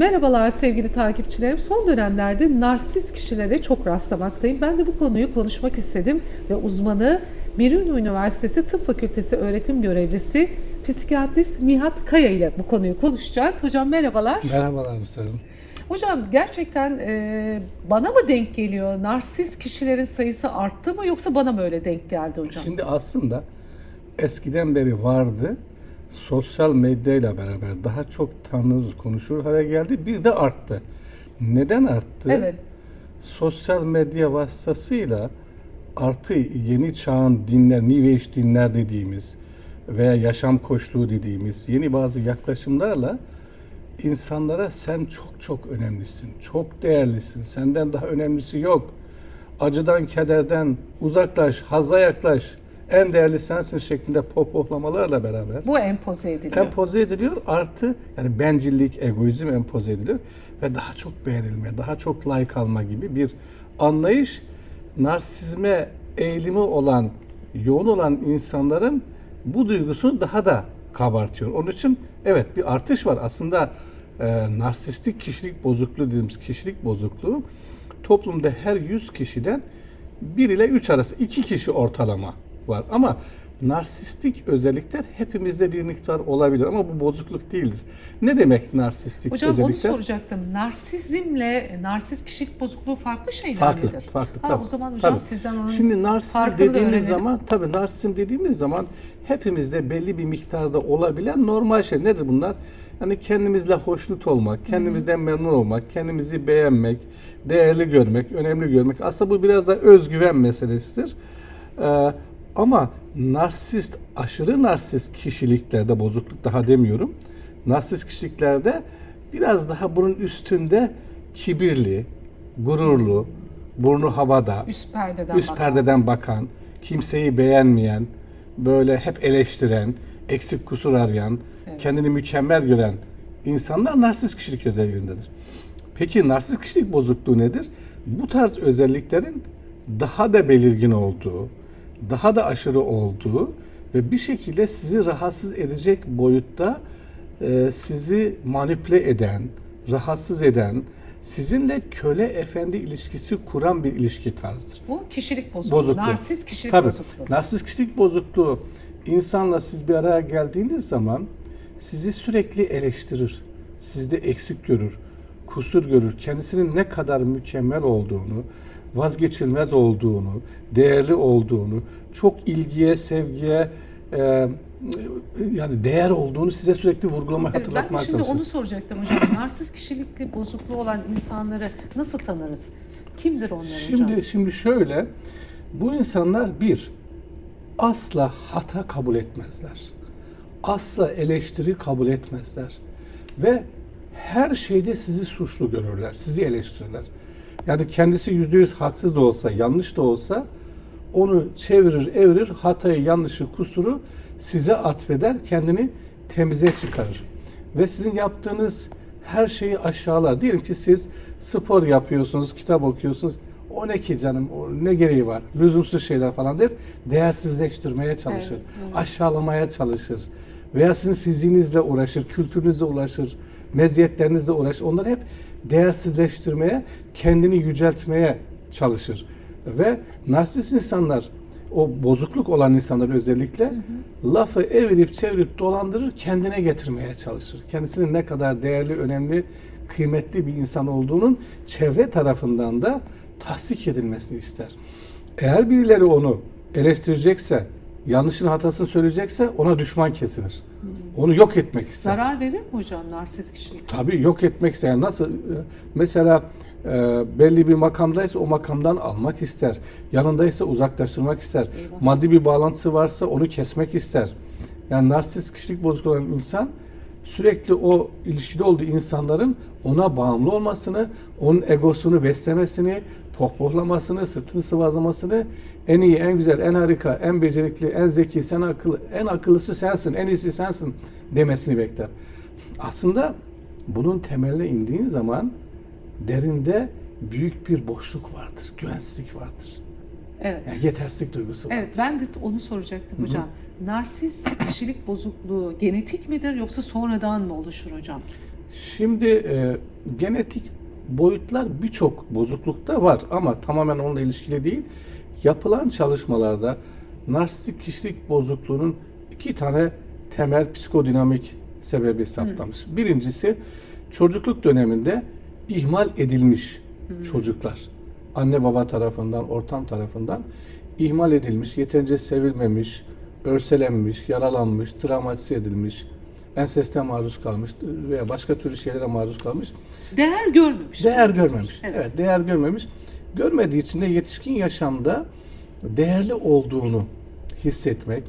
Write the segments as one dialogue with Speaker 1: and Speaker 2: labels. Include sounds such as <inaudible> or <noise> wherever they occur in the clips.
Speaker 1: Merhabalar sevgili takipçilerim. Son dönemlerde narsist kişilere çok rastlamaktayım. Ben de bu konuyu konuşmak istedim ve uzmanı Birun Üniversitesi Tıp Fakültesi öğretim görevlisi psikiyatrist Nihat Kaya ile bu konuyu konuşacağız. Hocam merhabalar.
Speaker 2: Merhabalar Mustafa.
Speaker 1: Hocam gerçekten e, bana mı denk geliyor? Narsist kişilerin sayısı arttı mı yoksa bana mı öyle denk geldi hocam?
Speaker 2: Şimdi aslında eskiden beri vardı. Sosyal medyayla beraber daha çok tanınır, konuşur hale geldi. Bir de arttı. Neden arttı?
Speaker 1: Evet.
Speaker 2: Sosyal medya vasıtasıyla artı yeni çağın dinler, New Age dinler dediğimiz veya yaşam koçluğu dediğimiz yeni bazı yaklaşımlarla insanlara sen çok çok önemlisin, çok değerlisin, senden daha önemlisi yok. Acıdan, kederden uzaklaş, haza yaklaş, en değerli sensin şeklinde pohpohlamalarla beraber
Speaker 1: Bu empoze ediliyor.
Speaker 2: empoze ediliyor. Artı yani bencillik, egoizm empoze ediliyor ve daha çok beğenilme, daha çok like alma gibi bir anlayış narsizme eğilimi olan, yoğun olan insanların bu duygusunu daha da kabartıyor. Onun için evet bir artış var. Aslında e, narsistik kişilik bozukluğu dediğimiz kişilik bozukluğu toplumda her 100 kişiden 1 ile 3 arası 2 kişi ortalama var. Ama narsistik özellikler hepimizde bir miktar olabilir ama bu bozukluk değildir. Ne demek narsistik
Speaker 1: Hocam
Speaker 2: özellikler?
Speaker 1: onu soracaktım. Narsizmle narsist kişilik bozukluğu farklı şeyler
Speaker 2: Farklı,
Speaker 1: midir?
Speaker 2: farklı.
Speaker 1: Ha,
Speaker 2: tabii.
Speaker 1: o zaman hocam
Speaker 2: Tabii.
Speaker 1: sizden onun
Speaker 2: Şimdi narsizm dediğimiz zaman, tabii narsizm dediğimiz zaman hepimizde belli bir miktarda olabilen normal şey. Nedir bunlar? Yani kendimizle hoşnut olmak, kendimizden memnun olmak, kendimizi beğenmek, değerli görmek, önemli görmek. Aslında bu biraz da özgüven meselesidir. Ee, ama narsist, aşırı narsist kişiliklerde, bozukluk daha demiyorum. Narsist kişiliklerde biraz daha bunun üstünde kibirli, gururlu, burnu havada,
Speaker 1: üst perdeden
Speaker 2: üst
Speaker 1: bakan.
Speaker 2: perdeden bakan, kimseyi beğenmeyen, böyle hep eleştiren, eksik kusur arayan,
Speaker 1: Evet.
Speaker 2: kendini mükemmel gören insanlar narsist kişilik özelliğindedir. Peki narsist kişilik bozukluğu nedir? Bu tarz özelliklerin daha da belirgin olduğu, daha da aşırı olduğu ve bir şekilde sizi rahatsız edecek boyutta e, sizi manipüle eden, rahatsız eden, sizinle köle efendi ilişkisi kuran bir ilişki tarzıdır.
Speaker 1: Bu kişilik bozukluğu.
Speaker 2: Bozukluğu.
Speaker 1: Narsist kişilik
Speaker 2: Tabii.
Speaker 1: bozukluğu.
Speaker 2: Narsist kişilik bozukluğu insanla siz bir araya geldiğiniz zaman sizi sürekli eleştirir. Sizde eksik görür, kusur görür. Kendisinin ne kadar mükemmel olduğunu, vazgeçilmez olduğunu, değerli olduğunu, çok ilgiye, sevgiye e, yani değer olduğunu size sürekli vurgulamaya,
Speaker 1: Evet, ben de
Speaker 2: hatırlatmaya
Speaker 1: şimdi onu soracaktım hocam. <clears throat> Narsist kişilik bozukluğu olan insanları nasıl tanırız? Kimdir onlar hocam?
Speaker 2: Şimdi şimdi şöyle bu insanlar bir asla hata kabul etmezler. Asla eleştiri kabul etmezler. Ve her şeyde sizi suçlu görürler, sizi eleştirirler. Yani kendisi yüzde yüz haksız da olsa, yanlış da olsa onu çevirir, evirir, hatayı, yanlışı, kusuru size atfeder, kendini temize çıkarır. Ve sizin yaptığınız her şeyi aşağılar. Diyelim ki siz spor yapıyorsunuz, kitap okuyorsunuz. O ne ki canım, o ne gereği var? Lüzumsuz şeyler falan der. Değersizleştirmeye çalışır.
Speaker 1: Evet, evet.
Speaker 2: Aşağılamaya çalışır. Veya sizin fiziğinizle uğraşır, kültürünüzle uğraşır, meziyetlerinizle uğraşır. Onları hep değersizleştirmeye, kendini yüceltmeye çalışır. Ve narsist insanlar, o bozukluk olan insanlar özellikle lafı evirip çevirip dolandırır, kendine getirmeye çalışır. Kendisinin ne kadar değerli, önemli, kıymetli bir insan olduğunun çevre tarafından da tahsik edilmesini ister. Eğer birileri onu eleştirecekse, yanlışın hatasını söyleyecekse ona düşman kesilir. Onu yok etmek ister.
Speaker 1: Zarar verir mi hocam narsist kişilik?
Speaker 2: Tabii yok etmek ister. Nasıl? e, Mesela e, belli bir makamdaysa o makamdan almak ister. Yanındaysa uzaklaştırmak ister.
Speaker 1: Eyvah.
Speaker 2: Maddi bir bağlantısı varsa onu kesmek ister. Yani narsist kişilik bozukluğu olan insan sürekli o ilişkide olduğu insanların ona bağımlı olmasını, onun egosunu beslemesini, pohpohlamasını, sırtını sıvazlamasını, en iyi, en güzel, en harika, en becerikli, en zeki, sen akıllı, en akıllısı sensin, en iyisi sensin demesini bekler. Aslında bunun temeline indiğin zaman derinde büyük bir boşluk vardır, güvensizlik vardır.
Speaker 1: Evet.
Speaker 2: Yani yetersizlik duygusu vardır.
Speaker 1: Evet ben de onu soracaktım hocam. Narsist kişilik bozukluğu genetik midir yoksa sonradan mı oluşur hocam?
Speaker 2: Şimdi e, genetik boyutlar birçok bozuklukta var ama tamamen onunla ilişkili değil. Yapılan çalışmalarda narsistik kişilik bozukluğunun iki tane temel psikodinamik sebebi saptamış. Birincisi çocukluk döneminde ihmal edilmiş çocuklar. Anne baba tarafından, ortam tarafından ihmal edilmiş, yeterince sevilmemiş, örselenmiş, yaralanmış, travmatize edilmiş, enseste maruz kalmış veya başka türlü şeylere maruz kalmış.
Speaker 1: Değer görmemiş.
Speaker 2: Değer görmemiş.
Speaker 1: Evet.
Speaker 2: Evet. değer görmemiş. Görmediği için de yetişkin yaşamda değerli olduğunu hissetmek,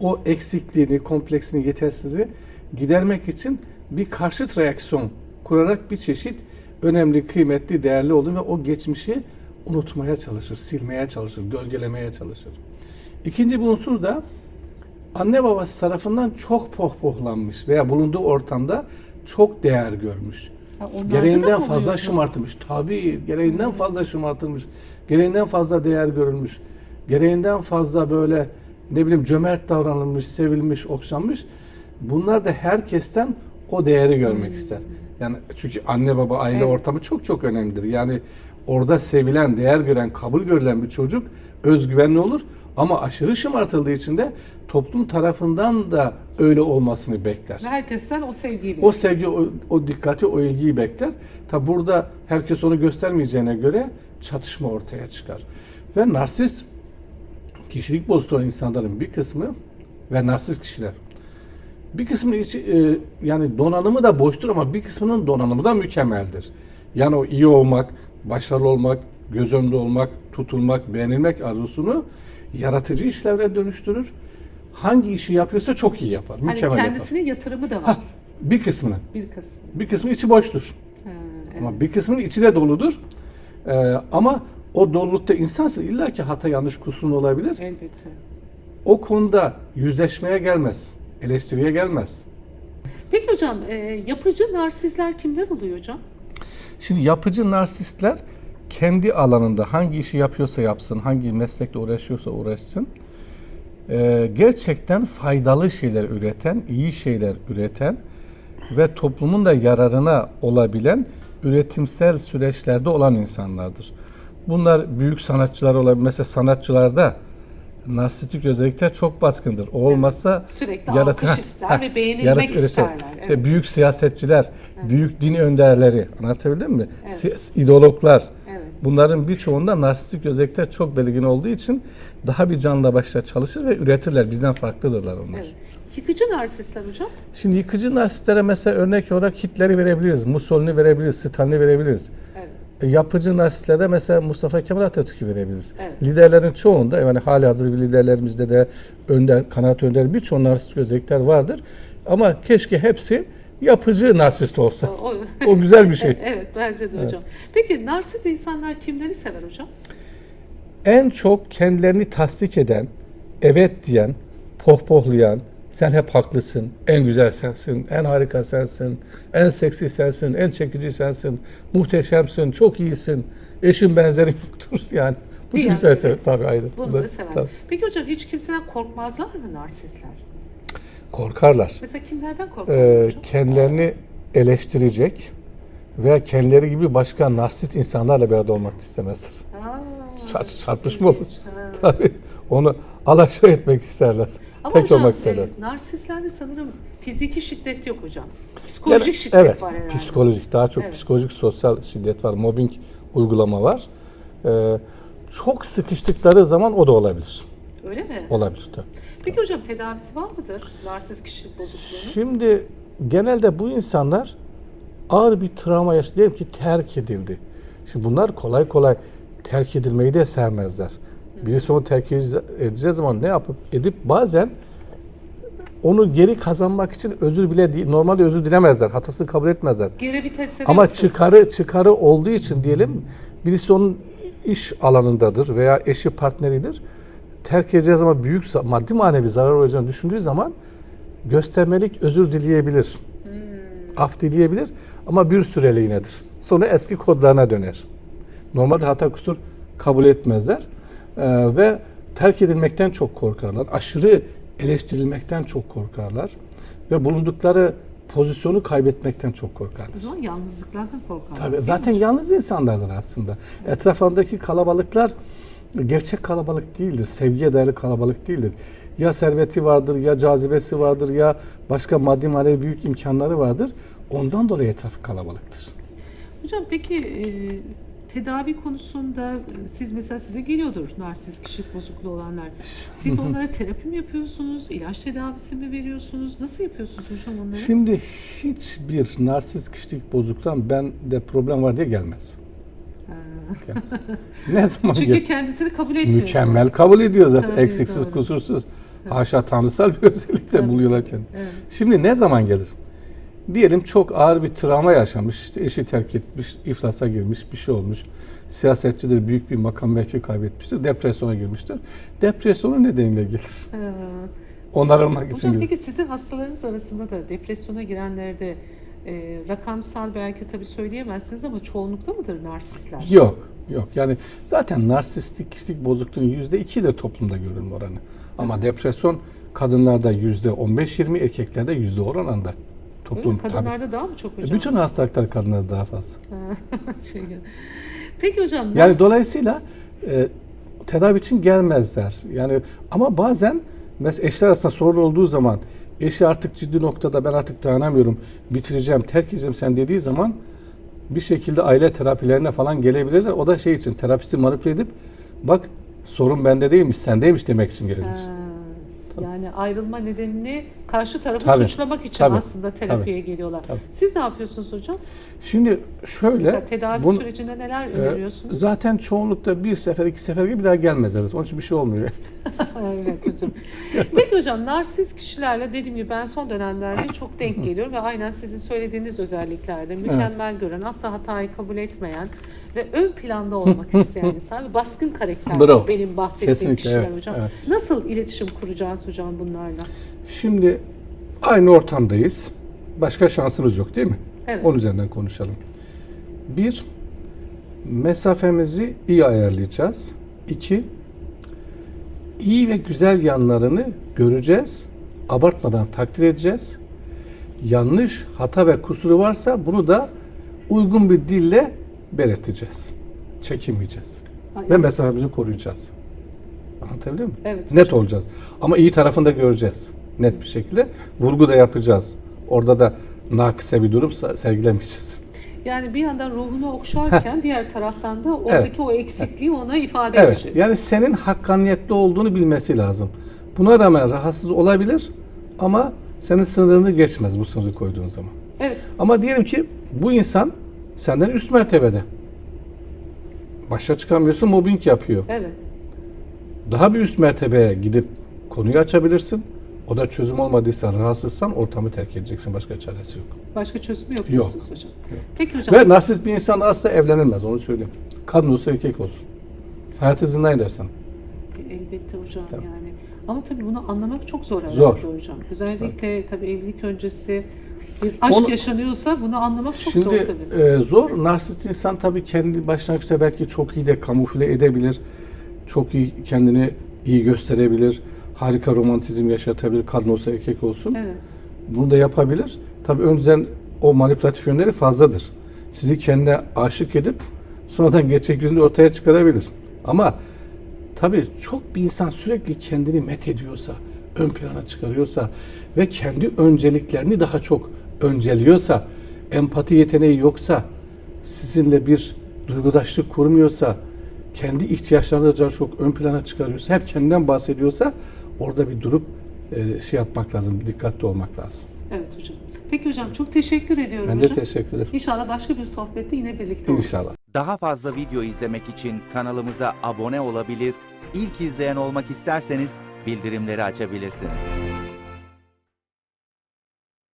Speaker 2: o eksikliğini, kompleksini, yetersizliği gidermek için bir karşıt reaksiyon kurarak bir çeşit önemli, kıymetli, değerli olduğunu ve o geçmişi unutmaya çalışır, silmeye çalışır, gölgelemeye çalışır. İkinci bir unsur da anne babası tarafından çok pohpohlanmış veya bulunduğu ortamda çok değer görmüş.
Speaker 1: Ha,
Speaker 2: Gereğinden fazla şımartılmış. Tabii gereğinden fazla şımartılmış. Gereğinden fazla değer görülmüş. Gereğinden fazla böyle ne bileyim cömert davranılmış, sevilmiş, okşanmış. Bunlar da herkesten o değeri görmek ister. Yani çünkü anne baba aile
Speaker 1: Evet.
Speaker 2: ortamı çok çok önemlidir. Yani orada sevilen, değer gören, kabul görülen bir çocuk özgüvenli olur. Ama aşırı şımartıldığı için de toplum tarafından da öyle olmasını bekler.
Speaker 1: Herkesten o sevgiyi
Speaker 2: O sevgi, o, o dikkati, o ilgiyi bekler. Tabi burada herkes onu göstermeyeceğine göre çatışma ortaya çıkar. Ve narsist kişilik bozukluğu insanların bir kısmı ve narsist kişiler bir kısmının içi, e, yani donanımı da boştur ama bir kısmının donanımı da mükemmeldir. Yani o iyi olmak, başarılı olmak, göz önünde olmak, tutulmak, beğenilmek arzusunu yaratıcı işlevre dönüştürür. Hangi işi yapıyorsa çok iyi yapar,
Speaker 1: Hani
Speaker 2: mükemmel yapar.
Speaker 1: kendisinin yatırımı da var.
Speaker 2: Hah, bir kısmını.
Speaker 1: Bir kısmı.
Speaker 2: Bir kısmı içi boştur.
Speaker 1: Ha, evet.
Speaker 2: Ama bir kısmının içi de doludur. Ee, ama o dolulukta insansın. İlla ki hata yanlış kusurun olabilir.
Speaker 1: Elbette.
Speaker 2: O konuda yüzleşmeye gelmez. Eleştiriye gelmez.
Speaker 1: Peki hocam e, yapıcı narsistler kimler oluyor hocam?
Speaker 2: Şimdi yapıcı narsistler kendi alanında hangi işi yapıyorsa yapsın, hangi meslekle uğraşıyorsa uğraşsın. ee, gerçekten faydalı şeyler üreten, iyi şeyler üreten ve toplumun da yararına olabilen üretimsel süreçlerde olan insanlardır. Bunlar büyük sanatçılar olabilir. Mesela sanatçılarda narsistik özellikler çok baskındır. O olmazsa
Speaker 1: Sürekli
Speaker 2: yaratı-
Speaker 1: alkış ister <laughs>
Speaker 2: Ha,
Speaker 1: ve beğenilmek
Speaker 2: yaratı-
Speaker 1: isterler.
Speaker 2: İşte
Speaker 1: Evet.
Speaker 2: büyük siyasetçiler, büyük din önderleri anlatabildim mi?
Speaker 1: Evet.
Speaker 2: İdeologlar. Bunların birçoğunda narsistik özellikler çok belirgin olduğu için daha bir canla başla çalışır ve üretirler. Bizden farklıdırlar onlar.
Speaker 1: Evet. Yıkıcı narsistler hocam?
Speaker 2: Şimdi yıkıcı narsistlere mesela örnek olarak Hitler'i verebiliriz, Mussolini verebiliriz, Stalin'i verebiliriz.
Speaker 1: Evet.
Speaker 2: E, Yapıcı narsistlere mesela Mustafa Kemal Atatürk'ü verebiliriz.
Speaker 1: Evet.
Speaker 2: Liderlerin çoğunda yani hali hazırda liderlerimizde de önder, kanaat önder birçok narsistik özellikler vardır. Ama keşke hepsi yapıcı narsist olsa.
Speaker 1: O, o-
Speaker 2: güzel bir şey. <laughs>
Speaker 1: evet bence de hocam. Peki narsist insanlar kimleri sever hocam?
Speaker 2: En çok kendilerini tasdik eden, evet diyen, pohpohlayan, sen hep haklısın, en güzel sensin, en harika sensin, en seksi sensin, en çekici sensin, muhteşemsin, çok iyisin, eşin benzerin <laughs> yoktur yani. Bu tür sever tabii aynen.
Speaker 1: Bunu da sever.
Speaker 2: tabii.
Speaker 1: Peki hocam hiç kimseden korkmazlar mı narsistler?
Speaker 2: Korkarlar.
Speaker 1: Mesela kimlerden korkarlar
Speaker 2: Ee, kendilerini eleştirecek veya kendileri gibi başka narsist insanlarla arada olmak istemezler. Çar- çarpışma olur. Tabii onu alaşağı etmek isterler.
Speaker 1: Ama
Speaker 2: Tek
Speaker 1: hocam,
Speaker 2: olmak isterler.
Speaker 1: E, narsistlerde sanırım fiziki şiddet yok hocam. Psikolojik
Speaker 2: Gene-
Speaker 1: şiddet
Speaker 2: evet,
Speaker 1: var herhalde.
Speaker 2: psikolojik daha çok
Speaker 1: Evet.
Speaker 2: psikolojik sosyal şiddet var, mobbing uygulama var. Ee, çok sıkıştıkları zaman o da olabilir.
Speaker 1: Öyle mi?
Speaker 2: Olabilir tabii.
Speaker 1: Peki hocam tedavisi var mıdır narsist kişilik bozukluğunun?
Speaker 2: Şimdi genelde bu insanlar ağır bir travma yaş diyelim ki terk edildi. Şimdi bunlar kolay kolay terk edilmeyi de sevmezler. Birisi onu terk edece- edeceği zaman ne yapıp edip bazen onu geri kazanmak için özür bile normalde özür dilemezler. Hatasını kabul etmezler.
Speaker 1: Geri vitesleri
Speaker 2: Ama
Speaker 1: yoktur.
Speaker 2: çıkarı çıkarı olduğu için diyelim birisi onun iş alanındadır veya eşi partneridir. Terk edeceği zaman büyük maddi manevi zarar olacağını düşündüğü zaman göstermelik özür dileyebilir. Af dileyebilir ama bir süreliğinedir. Sonra eski kodlarına döner. Normalde hata kusur kabul etmezler. Ee, ve terk edilmekten çok korkarlar. Aşırı eleştirilmekten çok korkarlar. Ve bulundukları pozisyonu kaybetmekten çok
Speaker 1: O
Speaker 2: korkarlar.
Speaker 1: zaman yalnızlıklardan korkarlar.
Speaker 2: Tabii
Speaker 1: değil mi?
Speaker 2: zaten yalnız insanlardır aslında. Etrafındaki kalabalıklar gerçek kalabalık değildir. Sevgiye dayalı kalabalık değildir. Ya serveti vardır, ya cazibesi vardır, ya başka maddi manevi büyük imkanları vardır. Ondan dolayı etrafı kalabalıktır.
Speaker 1: Hocam peki e, tedavi konusunda e, siz mesela size geliyordur narsist kişilik bozukluğu olanlar. Siz <laughs> onlara terapi mi yapıyorsunuz? ilaç tedavisi mi veriyorsunuz? Nasıl yapıyorsunuz hocam onları?
Speaker 2: Şimdi hiçbir narsist kişilik bozukluğundan ben de problem var diye gelmez. Ne zaman
Speaker 1: Çünkü
Speaker 2: gel-
Speaker 1: kendisini kabul etmiyor.
Speaker 2: Mükemmel kabul ediyor zaten.
Speaker 1: Tabii,
Speaker 2: Eksiksiz,
Speaker 1: doğru.
Speaker 2: kusursuz. Haşa tanrısal bir <laughs> özellik de
Speaker 1: Tabii.
Speaker 2: buluyorlar kendini.
Speaker 1: Evet.
Speaker 2: Şimdi ne zaman gelir? Diyelim çok ağır bir travma yaşamış, işte eşi terk etmiş, iflasa girmiş, bir şey olmuş. Siyasetçidir, büyük bir makam mevki kaybetmiştir, depresyona girmiştir. Depresyonu nedeniyle gelir.
Speaker 1: Ha.
Speaker 2: Onarılmak için
Speaker 1: Hocam
Speaker 2: gelir.
Speaker 1: peki sizin hastalarınız arasında da depresyona girenlerde e, rakamsal belki tabii söyleyemezsiniz ama çoğunlukta mıdır narsistler?
Speaker 2: Yok, yok. Yani zaten narsistik kişilik bozukluğun yüzde ikidir toplumda görülme oranı. Ama depresyon kadınlarda yüzde 15-20, erkeklerde yüzde oranında.
Speaker 1: Öyle
Speaker 2: Toplum tabii.
Speaker 1: Kadınlarda daha mı çok
Speaker 2: E,
Speaker 1: hocam?
Speaker 2: Bütün hastalıklar kadınlarda daha fazla. <laughs>
Speaker 1: Şey, Peki hocam.
Speaker 2: Yani
Speaker 1: nars-
Speaker 2: dolayısıyla e, tedavi için gelmezler. Yani ama bazen mesela eşler arasında sorun olduğu zaman eşi artık ciddi noktada ben artık dayanamıyorum, bitireceğim, terk edeceğim sen dediği zaman bir şekilde aile terapilerine falan gelebilirler. O da şey için terapisti manipüle edip bak sorun bende değilmiş, sendeymiş demek için gelebilir.
Speaker 1: Ha, yani ayrılma nedenini karşı tarafı
Speaker 2: Tabii,
Speaker 1: suçlamak için
Speaker 2: tabii,
Speaker 1: aslında terapiye geliyorlar.
Speaker 2: tabii.
Speaker 1: Siz ne yapıyorsunuz hocam?
Speaker 2: Şimdi şöyle
Speaker 1: Mesela tedavi
Speaker 2: bunu-
Speaker 1: sürecinde neler
Speaker 2: e,
Speaker 1: öneriyorsunuz?
Speaker 2: zaten çoğunlukta bir sefer iki sefer gibi bir daha gelmezler. Onun için bir şey olmuyor. <laughs>
Speaker 1: evet hocam. Peki hocam narsist kişilerle dediğim gibi ben son dönemlerde çok denk geliyorum ve aynen sizin söylediğiniz özelliklerde mükemmel gören, asla hatayı kabul etmeyen ve ön planda olmak <laughs> isteyen insan ve baskın karakter
Speaker 2: Bravo.
Speaker 1: benim bahsettiğim
Speaker 2: Kesinlikle,
Speaker 1: kişiler
Speaker 2: evet,
Speaker 1: hocam.
Speaker 2: evet.
Speaker 1: Nasıl iletişim kuracağız hocam bunlarla?
Speaker 2: Şimdi aynı ortamdayız. Başka şansımız yok değil mi?
Speaker 1: Evet.
Speaker 2: Onun üzerinden konuşalım. Bir, mesafemizi iyi ayarlayacağız. İki, iyi ve güzel yanlarını göreceğiz. Abartmadan takdir edeceğiz. Yanlış, hata ve kusuru varsa bunu da uygun bir dille belirteceğiz. Çekinmeyeceğiz.
Speaker 1: Ay,
Speaker 2: Ve mesafemizi koruyacağız. Anlatabiliyor muyum?
Speaker 1: Evet.
Speaker 2: Net olacağız. Ama iyi tarafını da göreceğiz. Net bir şekilde. Vurgu da yapacağız. Orada da nakise bir durum se- sergilemeyeceğiz.
Speaker 1: Yani bir yandan ruhunu okşarken diğer taraftan da oradaki
Speaker 2: Evet.
Speaker 1: o eksikliği ona ifade
Speaker 2: Evet.
Speaker 1: edeceğiz.
Speaker 2: Yani senin hakkaniyetli olduğunu bilmesi lazım. Buna rağmen rahatsız olabilir ama senin sınırını geçmez bu sınırı koyduğun zaman.
Speaker 1: Evet.
Speaker 2: Ama diyelim ki bu insan senden üst mertebede. Başa çıkamıyorsun, mobbing yapıyor.
Speaker 1: Evet.
Speaker 2: Daha bir üst mertebeye gidip konuyu açabilirsin. O da çözüm olmadıysa, rahatsızsan ortamı terk edeceksin. Başka çaresi yok.
Speaker 1: Başka çözümü yok
Speaker 2: Yok.
Speaker 1: hocam. Peki hocam.
Speaker 2: Ve narsist bir insan asla evlenilmez, onu söyleyeyim. Kadın olsun, erkek olsun. Hayatı zindan edersen.
Speaker 1: Elbette hocam
Speaker 2: Tabii.
Speaker 1: yani. Ama tabii bunu anlamak çok zor
Speaker 2: Zor.
Speaker 1: hocam. Özellikle tabii evlilik öncesi bir aşk
Speaker 2: Onu-
Speaker 1: yaşanıyorsa bunu anlamak çok zor
Speaker 2: Şimdi
Speaker 1: tabii.
Speaker 2: e, zor. Narsist insan tabii kendi başlangıçta belki çok iyi de kamufle edebilir. Çok iyi kendini iyi gösterebilir. Harika romantizm yaşatabilir. Kadın olsa erkek olsun.
Speaker 1: Evet.
Speaker 2: Bunu da yapabilir. Tabii önceden o manipülatif yönleri fazladır. Sizi kendine aşık edip sonradan gerçek yüzünü ortaya çıkarabilir. Ama tabii çok bir insan sürekli kendini met ediyorsa, ön plana çıkarıyorsa ve kendi önceliklerini daha çok önceliyorsa, empati yeteneği yoksa, sizinle bir duygudaşlık kurmuyorsa, kendi ihtiyaçlarını daha çok ön plana çıkarıyorsa, hep kendinden bahsediyorsa orada bir durup e, şey yapmak lazım, dikkatli olmak lazım.
Speaker 1: Evet hocam. Peki hocam çok teşekkür ediyorum
Speaker 2: Ben de
Speaker 1: hocam.
Speaker 2: teşekkür ederim.
Speaker 1: İnşallah başka bir sohbette yine birlikte oluruz.
Speaker 2: İnşallah.
Speaker 3: Daha fazla video izlemek için kanalımıza abone olabilir, ilk izleyen olmak isterseniz bildirimleri açabilirsiniz.